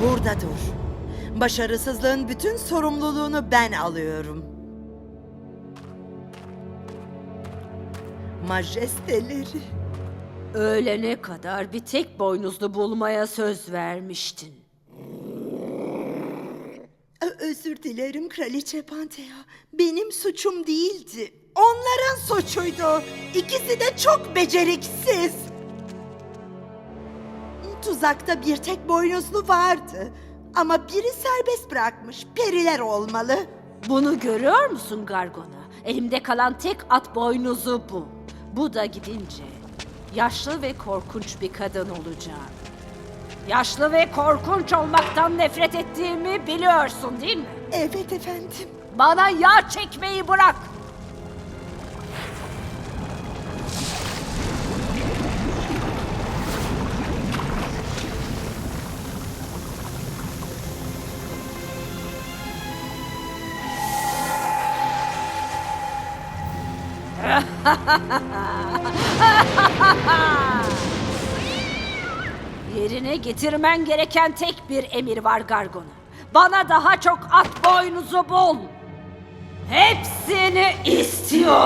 Burada dur. Başarısızlığın bütün sorumluluğunu ben alıyorum. Majesteleri. Öğlene kadar bir tek boynuzlu bulmaya söz vermiştin. Özür dilerim Kraliçe Pantea. Benim suçum değildi. Onların suçuydu. İkisi de çok beceriksiz. Tuzakta bir tek boynuzlu vardı. Ama biri serbest bırakmış. Periler olmalı. Bunu görüyor musun Gargona? Elimde kalan tek at boynuzu bu. Bu da gidince yaşlı ve korkunç bir kadın olacağım. Yaşlı ve korkunç olmaktan nefret ettiğimi biliyorsun değil mi? Evet efendim. Bana yağ çekmeyi bırak. Yerine getirmen gereken tek bir emir var Gargona. Bana daha çok at boynuzu bul. Hepsini istiyorum.